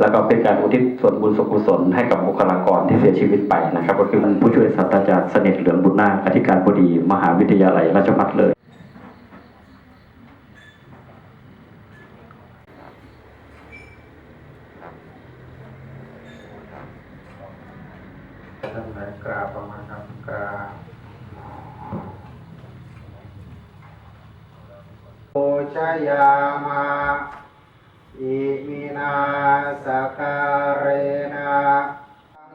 แล้วก็เป็นการอุทิศส่วนบุญส่วนกุศลให้กับบุคลากรที่เสียชีวิตไปนะครับ ก็คือผู้ช่วยศาสตราจารย์สนิทเหลืองบุญนาคอธิการบดี มหาวิทยาลัยราชภัฏเลยทั้งหลายกราบประมาณครับกราบโอชยามา อิมินาสการเนะ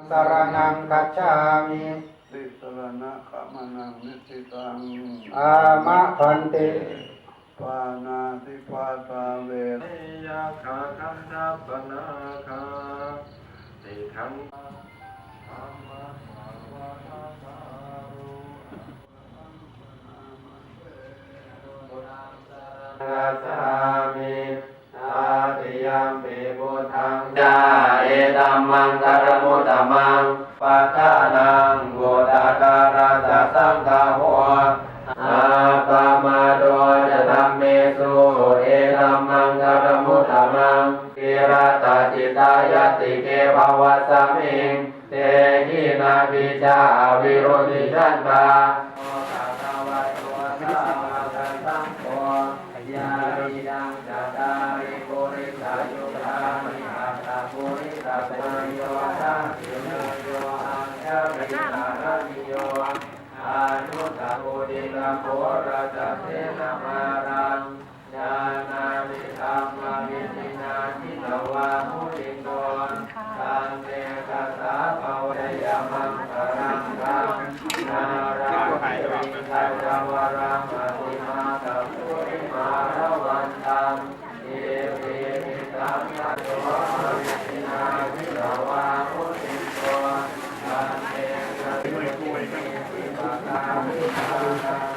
สรนังกัจฉามิติสรณะขมนังนิสิตังอามะพันติปานาติปาตาเวรยาคาคันธาปนาคาติขังนา ทธังจาเอตัมมังคารมุตตมังปัฏฐานังโกตาการาสสังฆาหัวอาปามาโดจะทำเมสุเอตัมมังคารมุตตมังกิรตาจิตายติเกภวะสมิงเตหินาปิจาวิโรติชันตา ยาริยังจัตตาริปุริสายุทธามิอาตาปุริสาปุริ โยทังสิโนโยอังคาริสารมิโยอานุตตาปุริลาโพราจเทนามาราญาณามิธรรมาวิตินาทิตวามุติโกนตันเตกัสสะภวายามังคารังกังนาราวิทัจวรังอติมาตาปุริมาระวันตังเอเวมิตังยัตโตวิตินาทิตวามุติโกนตันเตกัสสะภวายามังคารังกัง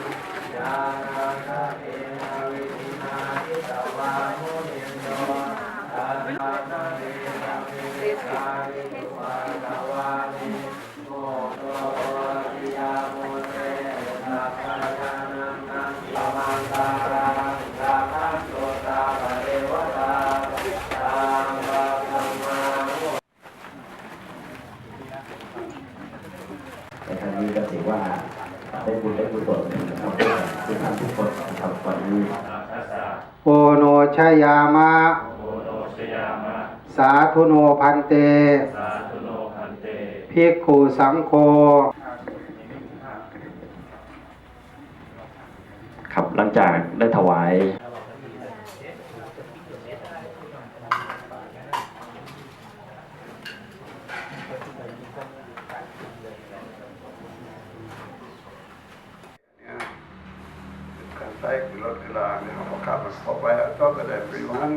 ยานาคาเอนาวิธินาทิตวามุนิโนตันตานาเรนะเมตาริตุวาตาวามิโมโตติยามุเตนะภะคะนังนังสมังตารังสามัสโตตาภะเรวตาตังภะธัมมามุ ในครั้งนี้ก็ถือว่าได้ บุญได้กุศลนะครับทุกท่านทุกคนนะครับวันนี้โอโนชยามะโอโนชยามะสาธุโนพันเตสาธุโนพันเต ภิกขุสังโฆครับหลังจากได้ถวายเนี่ยการ ใช้รถกระดาษเนี่ยเขาขับมันเข้าไปเอาต้องกระด็นไปวัน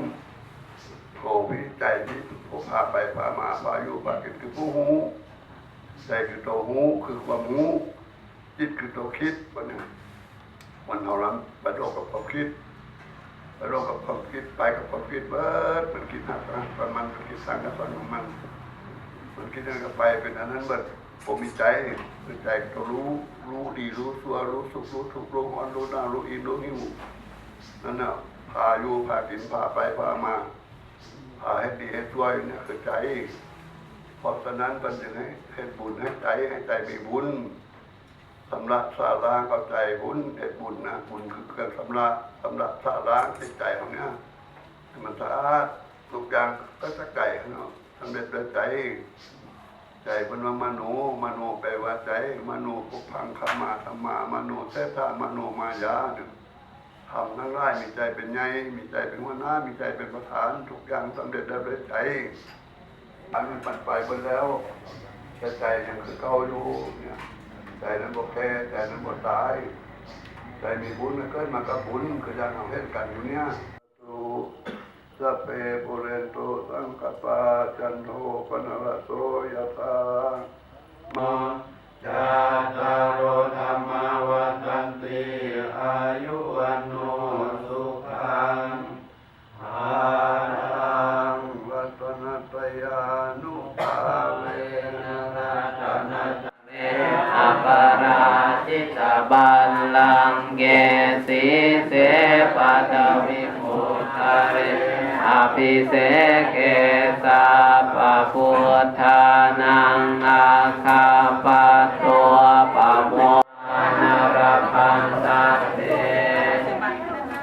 โผวิใจที่ผู้พาไปพามาพาอยู่พากินคือผู้หูใจคือตัวหูคือความหูจิตคือตัวคิดวันนี้วันเราล้ำบรรโลกับความคิดบรรโลกับความคิดไปกับความคิดเบิดมันคิดหักนะประมันมันคิดสร้างกับสอนมันมันคิดนั่นก็ไปเป็นอันนั้นเบิด ผมมีใจคือใจตัวรู้รู้ดีรู้ตัวรู้สุขรู้ทุกข์รู้ร้อนรู้หน้ารู้อินรู้หิวนั่นน่ะพาอยู่พากินพาไปพามาพาให้ดีให้ช่วยเนี่ยคือใจเพราะฉะนั้นเป็นอย่างให้ให้บุญให้ใจให้ใจมีบุญสำลักสาล้างเข้าใจบุญให้บุญนะบุญคือเครื่องสำลักสำลักสาล้างจิตใจของเนี้ยให้มันสะอาดทุกอย่างก็จะไก่เนาะสำเร็จด้วยใจ ใจเป็นว่ามโน มโนแปลว่าใจ มโนปุพังขมาธรรมามโนเทธามโนมายาเนี่ยทำทั้งร่มีใจเป็นไงมีใจเป็นหัวหน้า มีใจเป็นประธาน ทุกอย่างสำเร็จได้ด้วยใจอันมันปันไปไปแล้วแต่ใจยังคือเก่าอยู่เนี่ยใจนั้นบกแก่ใจนั้นบกตาย ใจมีบุญมันเกิดมากับบุญคือยังเอาเห็นกันอยู่เนี่ยดูสัพเพปุเรนโตสังกปาจันโทปนรโส ราชิตาบัลลังเกสีเสปัตวิมุตตาเรออภิเสกเกสาปะพุทธานังอาคาปะตัวปะโมนารพันตัสเต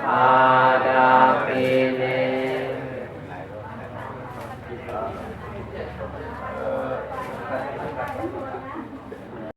อาดาปิ